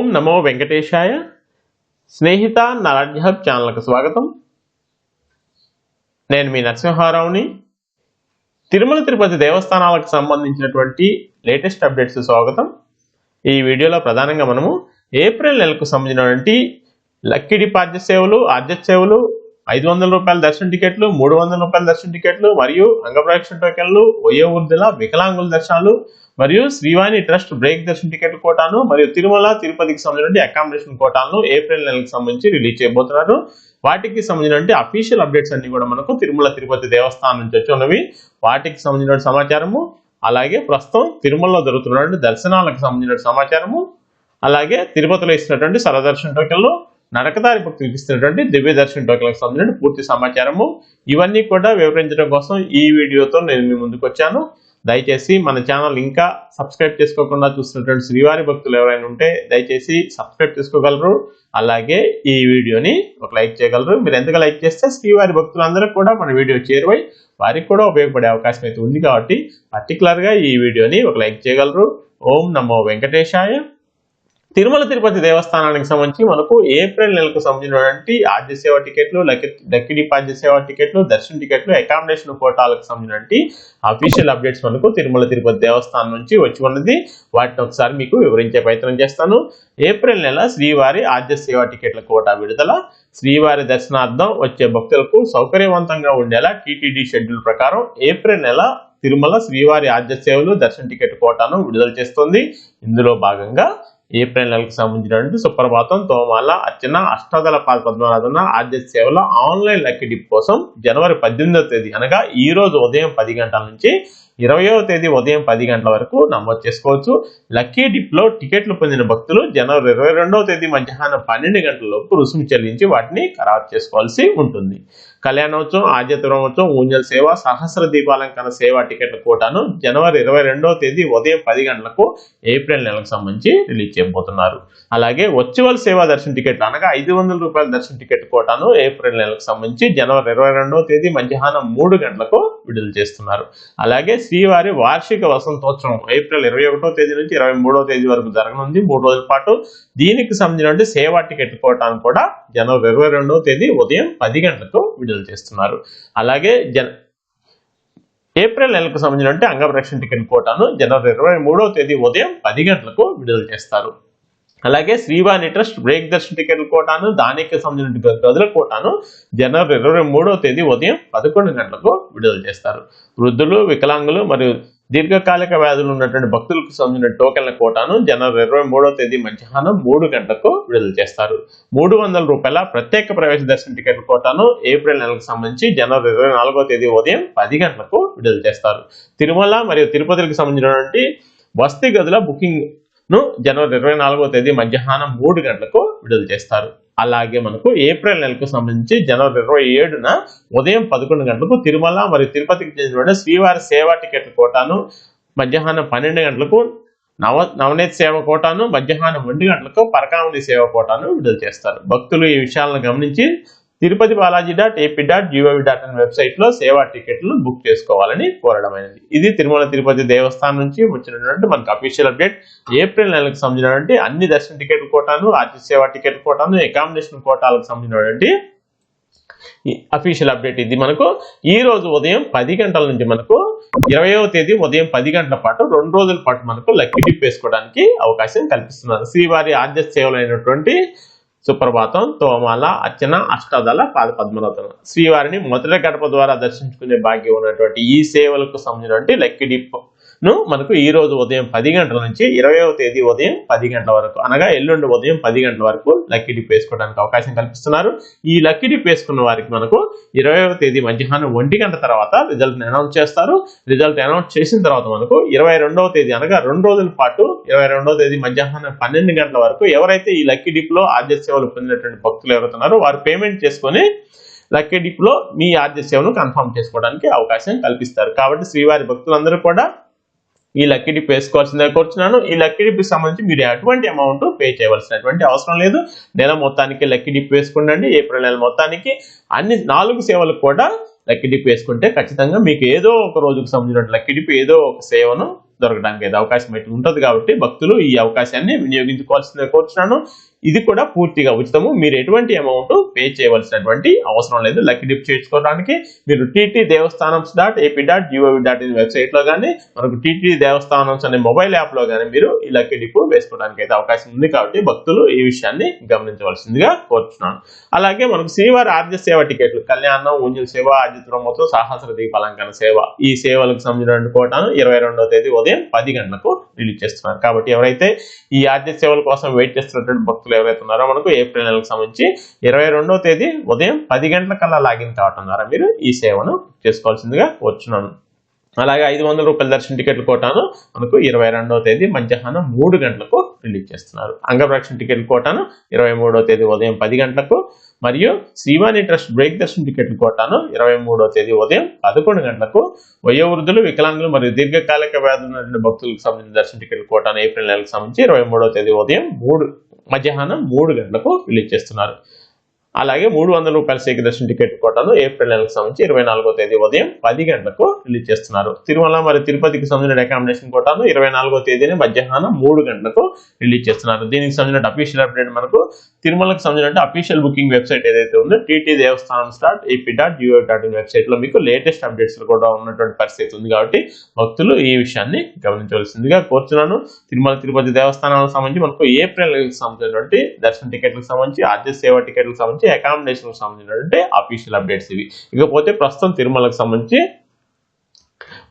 ఓం నమో వెంకటేశాయ. స్నేహిత నాలెడ్జ్ ఛానల్కు స్వాగతం. నేను మీ నరసింహారావుని. తిరుమల తిరుపతి దేవస్థానాలకు సంబంధించినటువంటి లేటెస్ట్ అప్డేట్స్ స్వాగతం. ఈ వీడియోలో ప్రధానంగా మనము ఏప్రిల్ నెలకు సంబంధించినటువంటి లక్కీ పాద్య సేవలు ఆర్జెట్ సేవలు ఐదు వందల రూపాయల దర్శన టికెట్లు మూడు వందల రూపాయల దర్శన టికెట్లు మరియు అంగప్రదక్షిణ టోకెన్లు వయోవృద్ధుల వికలాంగుల దర్శనాలు మరియు శ్రీవాణి ట్రస్ట్ బ్రేక్ దర్శన టికెట్ కోటాను మరియు తిరుమల తిరుపతికి సంబంధించిన అకామిడేషన్ కోటాలను ఏప్రిల్ నెలకు సంబంధించి రిలీజ్ చేయబోతున్నారు. వాటికి సంబంధించిన అఫీషియల్ అప్డేట్స్ అన్ని కూడా మనకు తిరుమల తిరుపతి దేవస్థానం నుంచి వచ్చి ఉన్నవి. వాటికి సంబంధించిన సమాచారము అలాగే ప్రస్తుతం తిరుమలలో జరుగుతున్నటువంటి దర్శనాలకు సంబంధించిన సమాచారము అలాగే తిరుపతిలో ఇస్తున్నటువంటి సరదర్శన టోకెన్లు నరకదారి భక్తులకు ఇస్తున్నటువంటి దివ్య దర్శన టోకెన్లకు సంబంధించిన పూర్తి సమాచారము. ఇవన్నీ కూడా వివరించడం కోసం ఈ వీడియోతో నేను మీ ముందుకు వచ్చాను. దయచేసి మన ఛానల్ ఇంకా సబ్స్క్రైబ్ చేసుకోకుండా చూస్తున్నటువంటి శ్రీవారి భక్తులు ఎవరైనా ఉంటే దయచేసి సబ్స్క్రైబ్ చేసుకోగలరు. అలాగే ఈ వీడియోని ఒక లైక్ చేయగలరు. మీరు ఎంతగా లైక్ చేస్తే శ్రీవారి భక్తులందరూ కూడా మన వీడియో చేరువై వారికి కూడా ఉపయోగపడే అవకాశం అయితే ఉంది కాబట్టి పర్టికులర్గా ఈ వీడియోని ఒక లైక్ చేయగలరు. ఓం నమో వెంకటేశాయ. తిరుమల తిరుపతి దేవస్థానానికి సంబంధించి మనకు ఏప్రిల్ నెలకు సంబంధించినటువంటి ఆద్యసేవ టికెట్లు లక్కీ డిపాజిట్ సేవ టికెట్లు దర్శన టికెట్లు అకామిడేషన్ కోటాలకు సంబంధించినటువంటి అఫీషియల్ అప్డేట్స్ మనకు తిరుమల తిరుపతి దేవస్థానం నుంచి వచ్చి ఉన్నది. వాటిని ఒకసారి మీకు వివరించే ప్రయత్నం చేస్తాను. ఏప్రిల్ నెల శ్రీవారి ఆద్య సేవ టికెట్ల కోటా విడుదల. శ్రీవారి దర్శనార్థం వచ్చే భక్తులకు సౌకర్యవంతంగా ఉండేలా టీటీడీ షెడ్యూల్ ప్రకారం ఏప్రిల్ నెల తిరుమల శ్రీవారి ఆద్య సేవలు దర్శన టికెట్ కోటాను విడుదల చేస్తుంది. ఇందులో భాగంగా ఏప్రిల్ నెలకు సంబంధించినటువంటి సుప్రభాతం తోమాల అర్చన అష్టాదల పాద పద్మనాథన ఆద్య సేవల ఆన్లైన్ లక్కీ డిప్ కోసం జనవరి పద్దెనిమిదవ తేదీ అనగా ఈ రోజు ఉదయం పది గంటల నుంచి ఇరవయో తేదీ ఉదయం పది గంటల వరకు నమోదు చేసుకోవచ్చు. లక్కీ డిప్లో టికెట్లు పొందిన భక్తులు జనవరి ఇరవై రెండవ తేదీ మధ్యాహ్నం పన్నెండు గంటల లోపు రుసుము చెల్లించి వాటిని ఖరారు చేసుకోవాల్సి ఉంటుంది. కళ్యాణోత్సవం ఆద్యతరోత్సవం ఊంజల్ సేవ సహస్ర దీపాలంకరణ సేవ టికెట్ల కోటాను జనవరి ఇరవై రెండవ తేదీ ఉదయం పది గంటలకు ఏప్రిల్ నెలకు సంబంధించి రిలీజ్ చేయబోతున్నారు. అలాగే వర్చువల్ సేవా దర్శన టికెట్లు అనగా ఐదు వందల రూపాయల దర్శన టికెట్ కోటాను ఏప్రిల్ నెలకు సంబంధించి జనవరి ఇరవై రెండవ తేదీ మధ్యాహ్నం మూడు గంటలకు విడుదల చేస్తున్నారు. అలాగే శ్రీవారి వార్షిక వసంతోత్సవం ఏప్రిల్ ఇరవై ఒకటో తేదీ నుంచి ఇరవై మూడో తేదీ వరకు జరగనుంది. మూడు రోజుల పాటు దీనికి సంబంధించిన సేవా టికెట్ కోటాను కూడా జనవరి ఇరవై రెండవ తేదీ ఉదయం పది గంటలకు విడుదల చేస్తున్నారు. అలాగే జన ఏప్రిల్ నెలకు సంబంధించిన అంగప్రక్షణ టికెట్ కోటాను జనవరి ఇరవై మూడవ తేదీ ఉదయం పది గంటలకు విడుదల చేస్తారు. అలాగే శ్రీవాణి ట్రస్ట్ బ్రేక్ దర్శన టికెట్లు కోటాను దానికి సంబంధించిన గదుల కోటాను జనవరి ఇరవై మూడవ తేదీ ఉదయం పదకొండు గంటలకు విడుదల చేస్తారు. వృద్ధులు వికలాంగులు మరియు దీర్ఘకాలిక వ్యాధులు ఉన్నటువంటి భక్తులకు సంబంధించిన టోకెన్ల కోటాను జనవరి ఇరవై మూడవ తేదీ మధ్యాహ్నం మూడు గంటలకు విడుదల చేస్తారు. మూడు వందల రూపాయల ప్రత్యేక ప్రవేశ దర్శన టికెట్ కోటాను ఏప్రిల్ నెలకు సంబంధించి జనవరి ఇరవై నాలుగో తేదీ ఉదయం పది గంటలకు విడుదల చేస్తారు. తిరుమల మరియు తిరుపతికి సంబంధించినటువంటి వసతి గదుల బుకింగ్ ను జనవరి ఇరవై నాలుగో తేదీ మధ్యాహ్నం మూడు గంటలకు విడుదల చేస్తారు. అలాగే మనకు ఏప్రిల్ నెలకు సంబంధించి జనవరి ఇరవై ఏడున ఉదయం పదకొండు గంటలకు తిరుమల మరియు తిరుపతికి చెందిన శ్రీవారి సేవా టికెట్ కోటాను మధ్యాహ్నం పన్నెండు గంటలకు నవ నవనీత సేవ కోటాను మధ్యాహ్నం ఒంటి గంటలకు పరకామణి సేవ కోటాను విడుదల చేస్తారు. భక్తులు ఈ విషయాలను గమనించి Tirupati Balaji dot AP dot G O V dot అనే వెబ్సైట్లో సేవా టికెట్లు బుక్ చేసుకోవాలని కోరడమైనది. ఇది తిరుమల తిరుపతి దేవస్థానం నుంచి వచ్చినటువంటి మనకు అఫీషియల్ అప్డేట్ ఏప్రిల్ నెలకు సంబంధించినటువంటి అన్ని దర్శన టికెట్ కోటాను ఆర్టీ సేవా టికెట్ కోటాను అకామిడేషన్ కోటాలకు సంబంధించినటువంటి అఫీషియల్ అప్డేట్ ఇది మనకు. ఈ రోజు ఉదయం పది గంటల నుంచి మనకు ఇరవయవ తేదీ ఉదయం పది గంటల పాటు రెండు రోజుల పాటు మనకు లక్కీ టిప్ వేసుకోవడానికి అవకాశం కల్పిస్తున్నారు. శ్రీవారి ఆద్య సేవలైనటువంటి సుప్రభాతం తోమాల అర్చన అష్టాదల పాద పద్మనాథన శ్రీవారిని మొదటి గడప ద్వారా దర్శించుకునే భాగ్యం ఉన్నటువంటి ఈ సేవలకు సంబంధించినటువంటి లక్కీ ను మనకు ఈ రోజు ఉదయం పది గంటల నుంచి ఇరవైవ తేదీ ఉదయం పది గంటల వరకు అనగా ఎల్లుండి ఉదయం పది గంటల వరకు లక్కీ డిప్ వేసుకోవడానికి అవకాశం కల్పిస్తున్నారు. ఈ లక్కీ డిప్ వేసుకున్న వారికి మనకు ఇరవైవ తేదీ మధ్యాహ్నం ఒంటి గంట తర్వాత రిజల్ట్ అనౌన్స్ చేస్తారు. రిజల్ట్ అనౌన్స్ చేసిన తర్వాత మనకు ఇరవై రెండవ తేదీ అనగా రెండు రోజుల పాటు ఇరవై రెండవ తేదీ మధ్యాహ్నం పన్నెండు గంటల వరకు ఎవరైతే ఈ లక్కీ డిప్లో ఆద్య సేవలు పొందినటువంటి భక్తులు ఎవరుతున్నారో వారు పేమెంట్ చేసుకొని లక్కీ డిప్లో మీ ఆద్య సేవను కన్ఫర్మ్ చేసుకోవడానికి అవకాశం కల్పిస్తారు. కాబట్టి శ్రీవారి భక్తులందరూ కూడా ఈ లక్కీ డిప్ వేసుకోవాల్సిందే కోరుచున్నాను. ఈ లక్కీ సంబంధించి మీరు ఎటువంటి అమౌంట్ పే చేయవలసినటువంటి అవసరం లేదు. నెల మొత్తానికి లక్కీ డిప్ వేసుకుండండి. ఏప్రిల్ నెల మొత్తానికి అన్ని నాలుగు సేవలకు కూడా లక్కీ డిప్ వేసుకుంటే ఖచ్చితంగా మీకు ఏదో ఒక రోజుకు సంబంధించిన లక్కీ ఏదో ఒక సేవను దొరకడానికి అయితే అవకాశం అయితే ఉంటుంది కాబట్టి భక్తులు ఈ అవకాశాన్ని వినియోగించుకోవాల్సిందే కోరుచున్నాను. ఇది కూడా పూర్తిగా ఉచితము. మీరు ఎటువంటి అమౌంట్ పే చేయవలసినటువంటి అవసరం లేదు. లక్కీ డిప్ చేసుకోవడానికి మీరు TT devasthanam dot AP dot G O V dot in వెబ్సైట్లో కానీ మనకు టీటీ దేవస్థానం అనే మొబైల్ యాప్లో కానీ మీరు ఈ లక్కీ డిప్ వేసుకోవడానికి అయితే అవకాశం ఉంది కాబట్టి భక్తులు ఈ విషయాన్ని గమనించవలసిందిగా కోరుతున్నాను అలాగే మనకు శ్రీవారి ఆర్జ సేవ టికెట్లు కళ్యాణం ఊంజల్ సేవ ఆదిత్య మొత్తం సహస్ర దీపాలంకరణ సేవ ఈ సేవలకు సంబంధించిన కోటాను ఇరవై రెండవ తేదీ ఉదయం పది గంటలకు రిలీజ్ చేస్తున్నారు. కాబట్టి ఎవరైతే ఈ ఆర్జ సేవల కోసం వెయిట్ చేస్తున్నటువంటి భక్తులు ఎవరైతే ఉన్నారో మనకు ఏప్రిల్ నెలకు సంబంధించి ఇరవై రెండవ తేదీ ఉదయం పది గంటల కల్లా లాగిన్ కావటం ద్వారా మీరు? ఈ సేవను చేసుకోవాల్సిందిగా వచ్చున్నాను. అలాగే ఐదు వందల రూపాయల దర్శన టికెట్లు కోటాను మనకు ఇరవై రెండవ తేదీ మధ్యాహ్నం మూడు గంటలకు రిలీజ్ చేస్తున్నారు. అంగప్రక్షణ టికెట్లు కోటాను ఇరవై మూడవ తేదీ ఉదయం పది గంటలకు మరియు శ్రీవాణి ట్రస్ట్ బ్రేక్ దర్శన టికెట్లు కోటాను ఇరవై మూడవ తేదీ ఉదయం పదకొండు గంటలకు వయోవృద్ధులు వికలాంగులు మరియు దీర్ఘకాలిక వ్యాధులు భక్తులకు సంబంధించిన దర్శన టికెట్లు కోటాను ఏప్రిల్ నెలకు సంబంధించి ఇరవై మూడవ తేదీ ఉదయం మూడు మధ్యాహ్నం మూడు గంటలకు రిలీజ్ చేస్తున్నారు. అలాగే మూడు వందల రూపాయల శేఖ దర్శన టికెట్ కోటాను ఏప్రిల్ నెలకు సంబంధించి ఇరవై నాలుగో తేదీ ఉదయం పది గంటలకు రిలీజ్ చేస్తున్నారు. తిరుమల మరియు తిరుపతికి సంబంధించిన అకామిడేషన్ కోటాను ఇరవై నాలుగో తేదీని మధ్యాహ్నం మూడు గంటలకు రిలీజ్ చేస్తున్నారు. దీనికి సంబంధించిన అఫీషియల్ అప్డేట్ మనకు తిరుమలకు సంబంధించిన అఫీషియల్ బుకింగ్ వెబ్సైట్ ఏదైతే ఉందో TT devasthanam dot AP dot G O dot in వెబ్సైట్లో మీకు లేటెస్ట్ అప్డేట్స్ కూడా ఉన్నటువంటి పరిస్థితి ఉంది కాబట్టి భక్తులు ఈ విషయాన్ని గమనించవలసిందిగా కోరుతున్నాను తిరుమల తిరుపతి దేవస్థానాలకు సంబంధించి మనకు ఏప్రిల్ సంబంధించినటువంటి దర్శన టికెట్లకు సంబంధించి ఆద్య సేవ టికెట్లకు సంబంధించి అకామిడేషన్కి సంబంధించినటువంటి అఫీషియల్ అప్డేట్స్ ఇవి. ఇకపోతే ప్రస్తుతం తిరుమలకు సంబంధించి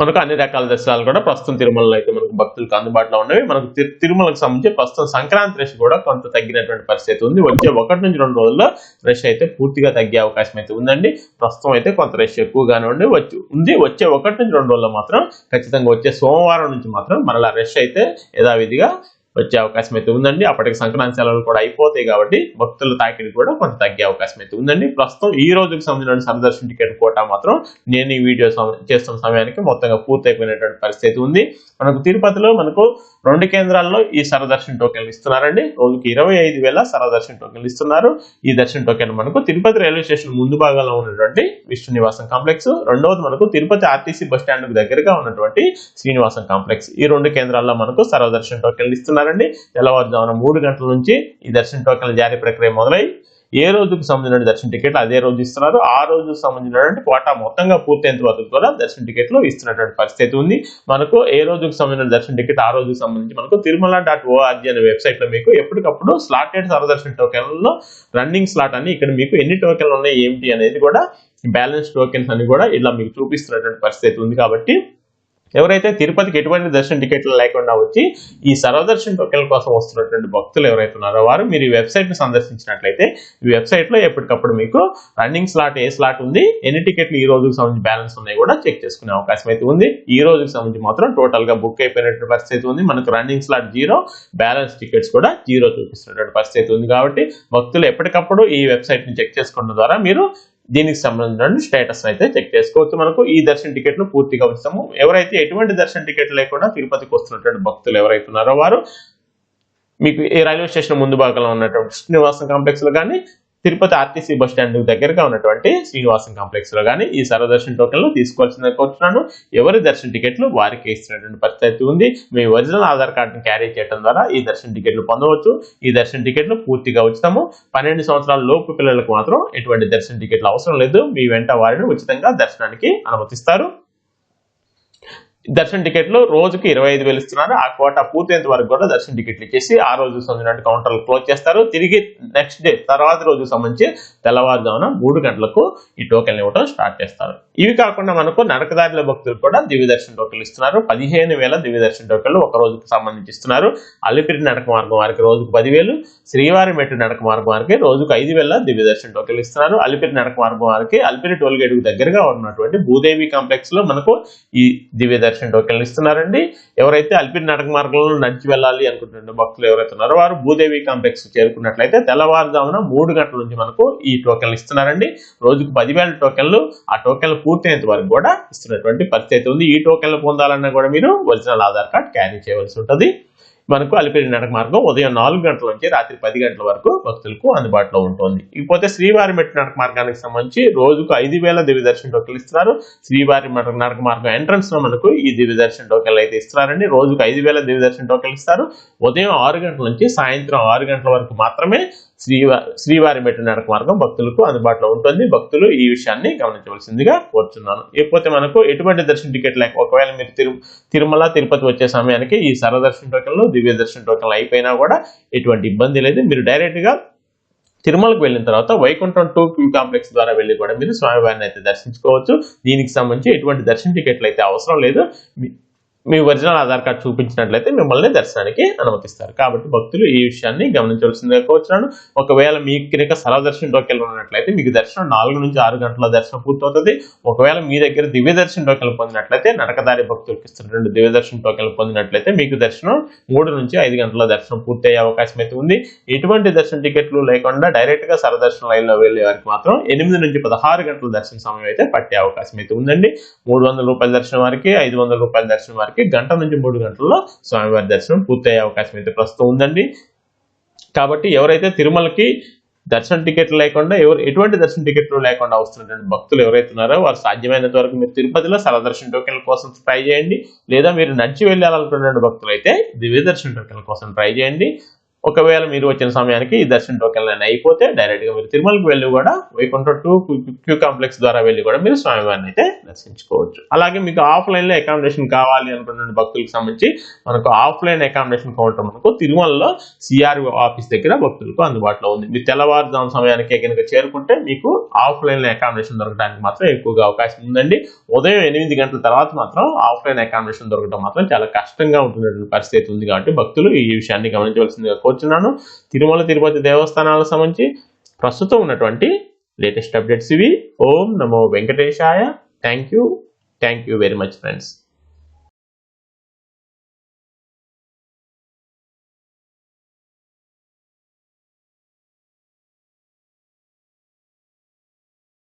మనకు అన్ని రకాల దర్శనాలు కూడా ప్రస్తుతం తిరుమలలో అయితే మనకు భక్తులకు అందుబాటులో ఉన్నవి. మనకు తి- తిరుమలకు సంబంధించి ప్రస్తుతం సంక్రాంతి రష్ కూడా కొంత తగ్గినటువంటి పరిస్థితి ఉంది. వచ్చే ఒకటి నుంచి రెండు రోజుల్లో రష్ అయితే పూర్తిగా తగ్గే అవకాశం అయితే ఉందండి. ప్రస్తుతం అయితే కొంత రష్ ఎక్కువగానే ఉండి వచ్చి ఉంది. వచ్చే ఒకటి నుంచి రెండు రోజుల్లో మాత్రం ఖచ్చితంగా వచ్చే సోమవారం నుంచి మాత్రం మరలా రష్ అయితే యథావిధిగా వచ్చే అవకాశం అయితే ఉందండి. అప్పటికి సంక్రాంతి సెలవులు కూడా అయిపోతాయి కాబట్టి భక్తుల తాకిడి కూడా కొంత తగ్గే అవకాశం అయితే ఉందండి. ప్రస్తుతం ఈ రోజుకి సంబంధించిన సందర్శన టికెట్ కోటా మాత్రం నేను ఈ వీడియో చేస్తున్న సమయానికి మొత్తంగా పూర్తయిపోయినటువంటి పరిస్థితి ఉంది. మనకు తిరుపతిలో మనకు రెండు కేంద్రాల్లో ఈ సరదర్శన్ టోకెన్లు ఇస్తున్నారండి. రోజుకి ఇరవై ఐదు వేల సరదర్శన్ టోకెన్లు ఇస్తున్నారు. ఈ దర్శన్ టోకెన్ మనకు తిరుపతి రైల్వే స్టేషన్ ముందు భాగంలో ఉన్నటువంటి విష్ణు నివాసం కాంప్లెక్స్. రెండవది మనకు తిరుపతి ఆర్టీసీ బస్ స్టాండ్ దగ్గరగా ఉన్నటువంటి శ్రీనివాసం కాంప్లెక్స్. ఈ రెండు కేంద్రాల్లో మనకు సర్వదర్శన టోకెన్లు ఇస్తున్నారండి. తెల్లవారుజామున మూడు గంటల నుంచి ఈ దర్శన టోకెన్ల జారీ ప్రక్రియ మొదలై ఏ రోజుకు సంబంధించిన దర్శన టికెట్లు అదే రోజు ఇస్తున్నారు. ఆ రోజుకు సంబంధించినటువంటి కోటా మొత్తంగా పూర్తయినంత తర్వాత కూడా దర్శన టికెట్లు ఇస్తున్నటువంటి పరిస్థితి ఉంది. మనకు ఏ రోజుకు సంబంధించిన దర్శన టికెట్ ఆ రోజుకు సంబంధించి మనకు తిరుమల డాట్ ఓఆర్జీ అనే వెబ్సైట్లో మీకు ఎప్పటికప్పుడు స్లాటెడ్ సర్వదర్శన టోకెన్లలో రన్నింగ్ స్లాట్ అని ఇక్కడ మీకు ఎన్ని టోకెన్లు ఉన్నాయి ఏమిటి అనేది కూడా బ్యాలెన్స్ టోకెన్స్ అని కూడా ఇలా మీకు చూపిస్తున్నటువంటి పరిస్థితి ఉంది కాబట్టి ఎవరైతే తిరుపతికి ఎటువంటి దర్శన టికెట్లు లేకుండా వచ్చి ఈ సర్వదర్శన టోకెన్ల కోసం వస్తున్నటువంటి భక్తులు ఎవరైతే ఉన్నారో వారు మీరు ఈ వెబ్సైట్ను సందర్శించినట్లయితే ఈ వెబ్సైట్లో ఎప్పటికప్పుడు మీకు రన్నింగ్ స్లాట్ ఏ స్లాట్ ఉంది ఎన్ని టికెట్లు ఈ రోజుకి సంబంధించి బ్యాలెన్స్ ఉన్నాయి కూడా చెక్ చేసుకునే అవకాశం అయితే ఉంది. ఈ రోజుకి సంబంధించి మాత్రం టోటల్గా బుక్ అయిపోయినటువంటి పరిస్థితి ఉంది. మనకు running slot zero balance tickets కూడా జీరో చూపిస్తున్నటువంటి పరిస్థితి ఉంది కాబట్టి భక్తులు ఎప్పటికప్పుడు ఈ వెబ్సైట్ని చెక్ చేసుకోవడం ద్వారా మీరు దీనికి సంబంధించిన స్టేటస్ అయితే చెక్ చేసుకోవచ్చు మనకు. ఈ దర్శన టికెట్లు పూర్తిగా ఉచితము. ఎవరైతే ఎటువంటి దర్శన టికెట్ లేకుండా తిరుపతికి వస్తున్నటువంటి భక్తులు ఎవరైతే ఉన్నారో వారు మీకు ఈ రైల్వే స్టేషన్ ముందు భాగంలో ఉన్నటువంటి శ్రీనివాసం కాంప్లెక్స్లో కానీ తిరుపతి ఆర్టీసీ బస్ స్టాండ్ దగ్గరగా ఉన్నటువంటి శ్రీనివాసం కాంప్లెక్స్లో కానీ ఈ సర్వదర్శన్ టోకెన్లు తీసుకోవాల్సిందిగా కోరుతున్నాను ఎవరి దర్శన టికెట్లు వారికి ఇస్తున్నటువంటి పరిస్థితి ఉంది. మీ ఒరిజినల్ ఆధార్ కార్డును క్యారీ చేయడం ద్వారా ఈ దర్శన టికెట్లు పొందవచ్చు. ఈ దర్శన టికెట్లు పూర్తిగా ఉచితము. పన్నెండు సంవత్సరాల లోపు పిల్లలకు మాత్రం ఎటువంటి దర్శన టికెట్లు అవసరం లేదు. మీ వెంట వారిని ఉచితంగా దర్శనానికి అనుమతిస్తారు. దర్శన టికెట్లు రోజుకి ఇరవై ఐదు వేలు ఇస్తున్నారు. ఆ కోట పూర్తయినంత వరకు కూడా దర్శన టికెట్లు ఇచ్చేసి ఆ రోజు సంబంధించిన కౌంటర్లు క్లోజ్ చేస్తారు. తిరిగి నెక్స్ట్ డే తర్వాత రోజు సంబంధించి తెల్లవారుజామున మూడు గంటలకు ఈ టోకెన్లు ఇవ్వడం స్టార్ట్ చేస్తారు. ఇవి కాకుండా మనకు నడకదారుల భక్తులు కూడా దివ్య దర్శన టోకెన్లు ఇస్తున్నారు. పదిహేను వేల దివ్య దర్శన టోకెన్లు ఒక రోజుకు సంబంధించి ఇస్తున్నారు. అలిపిరి నడక మార్గం వారికి రోజుకు పదివేలు శ్రీవారి మెట్టు నడక మార్గం వారికి రోజుకు ఐదు వేల దివ్య దర్శన టోకెన్లు ఇస్తున్నారు. అలిపిరి నడక మార్గం వారికి అలిపిరి టోల్ గేట్ దగ్గరగా ఉన్నటువంటి భూదేవి కాంప్లెక్స్లో మనకు ఈ దివ్య దర్శన టోకెన్లు ఇస్తున్నారండి. ఎవరైతే అల్పిన నడక మార్గంలో నడిచి వెళ్ళాలి అనుకుంటున్న భక్తులు ఎవరైతే ఉన్నారో వారు భూదేవి కాంప్లెక్స్ చేరుకున్నట్లయితే తెల్లవారుజామున మూడు గంటల నుంచి మనకు ఈ టోకెన్లు ఇస్తున్నారండి. రోజుకు పదివేల టోకెన్లు ఆ టోకెన్లు పూర్తయినంత వరకు కూడా ఇస్తున్నటువంటి పరిస్థితి ఉంది. ఈ టోకెన్లు పొందాలన్నా కూడా మీరు ఒరిజినల్ ఆధార్ కార్డ్ క్యారీ చేయవలసి ఉంటుంది. మనకు అలిపిరి నడక మార్గం ఉదయం నాలుగు గంటల నుంచి రాత్రి పది గంటల వరకు భక్తులకు అందుబాటులో ఉంటుంది. ఇకపోతే శ్రీవారి మెట్టు నడక మార్గానికి సంబంధించి రోజుకు ఐదు వేల దివ్య దర్శన టోకెన్లు ఇస్తున్నారు. శ్రీవారి మెట్ట నడక మార్గం ఎంట్రన్స్లో మనకు ఈ దివ్య దర్శన టోకెన్లు అయితే ఇస్తున్నారండి. రోజుకు ఐదు వేల దివ్య దర్శన టోకెన్లు ఇస్తారు. ఉదయం ఆరు గంటల నుంచి సాయంత్రం ఆరు గంటల వరకు మాత్రమే శ్రీవారి శ్రీవారి మెట్టు నడక మార్గం భక్తులకు అందుబాటులో ఉంటుంది. భక్తులు ఈ విషయాన్ని గమనించవలసిందిగా కోరుచున్నాను. ఇకపోతే మనకు ఎటువంటి దర్శన టికెట్ లేక ఒకవేళ మీరు తిరు తిరుమల తిరుపతి వచ్చే సమయానికి ఈ సర్వదర్శన టోకెన్లు దివ్య దర్శన టోకెన్లు అయిపోయినా కూడా ఎటువంటి ఇబ్బంది లేదు. మీరు డైరెక్ట్గా తిరుమలకు వెళ్ళిన తర్వాత వైకుంఠం టూ క్యూ కాంప్లెక్స్ ద్వారా వెళ్ళి కూడా మీరు స్వామివారిని అయితే దర్శించుకోవచ్చు. దీనికి సంబంధించి ఎటువంటి దర్శన టికెట్లు అయితే అవసరం లేదు. మీ- ఒరిజినల్ ఆధార్ కార్డు చూపించినట్లయితే మిమ్మల్ని దర్శనానికి అనుమతిస్తారు. కాబట్టి భక్తులు ఈ విషయాన్ని గమనించవలసిందిగా వచ్చినాను ఒకవేళ మీకు కనుక సర్వదర్శన టోకెన్లు ఉన్నట్లయితే మీకు దర్శనం నాలుగు నుంచి ఆరు గంటల దర్శనం పూర్తవుతుంది. ఒకవేళ మీ దగ్గర దివ్య దర్శన టోకెన్లు పొందినట్లయితే నడకదారి భక్తులకు ఇస్తున్నటువంటి రెండు దివ్య దర్శన టోకెన్లు పొందినట్లయితే మీకు దర్శనం మూడు నుంచి ఐదు గంటల దర్శనం పూర్తి అయ్యే అవకాశం అయితే ఉంది. ఎటువంటి దర్శన టికెట్లు లేకుండా డైరెక్ట్గా సరదర్శన లైన్లో వెళ్ళే వారికి మాత్రం ఎనిమిది నుంచి పదహారు గంటల దర్శన సమయం అయితే పట్టే అవకాశం అయితే ఉందండి. మూడు వందల రూపాయల దర్శనం వారికి ఐదు వందల రూపాయల దర్శనం వారికి గంట నుంచి మూడు గంటల్లో స్వామివారి దర్శనం పూర్తయ్యే అవకాశం అయితే ప్రస్తుతం ఉందండి. కాబట్టి ఎవరైతే తిరుమలకి దర్శన టికెట్లు లేకుండా ఎవరు ఎటువంటి దర్శన టికెట్లు లేకుండా వస్తున్నటువంటి భక్తులు ఎవరైతే ఉన్నారో వారు సాధ్యమైనంత వరకు మీరు తిరుపతిలో సరదర్శన టోకెన్ల కోసం ట్రై చేయండి. లేదా మీరు నడిచి వెళ్ళాలనుకున్నటువంటి భక్తులు అయితే దివ్య దర్శన టోకెన్ల కోసం ట్రై చేయండి. ఒకవేళ మీరు వచ్చిన సమయానికి ఈ దర్శన టోకెన్లు అన్నీ అయిపోతే డైరెక్ట్గా మీరు తిరుమలకి వెళ్ళి కూడా వైకుంఠ టూ క్యూ కాంప్లెక్స్ ద్వారా వెళ్ళి కూడా మీరు స్వామివారిని అయితే దర్శించుకోవచ్చు. అలాగే మీకు ఆఫ్లైన్లో అకామిడేషన్ కావాలి అనుకున్న భక్తులకు సంబంధించి మనకు ఆఫ్లైన్ అకామిడేషన్ కౌంటర్ మనకు తిరుమలలో సిఆర్ఓ ఆఫీస్ దగ్గర భక్తులకు అందుబాటులో ఉంది. మీరు తెల్లవారుజాము సమయానికి కనుక చేరుకుంటే మీకు ఆఫ్లైన్లో అకామిడేషన్ దొరకడానికి మాత్రం ఎక్కువగా అవకాశం ఉందండి. ఉదయం ఎనిమిది గంటల తర్వాత మాత్రం ఆఫ్లైన్ అకామిడేషన్ దొరకడం మాత్రం చాలా కష్టంగా ఉంటున్నటువంటి పరిస్థితి ఉంది కాబట్టి భక్తులు ఈ విషయాన్ని గమనించవలసిందిగా కోరుచున్నాను తిరుమల తిరుపతి దేవస్థానాలకు సంబంధించి ప్రస్తుతం ఉన్నటువంటి లేటెస్ట్ అప్డేట్స్ ఇవి. ఓం నమో వెంకటేశాయ. Thank you thank you very much friends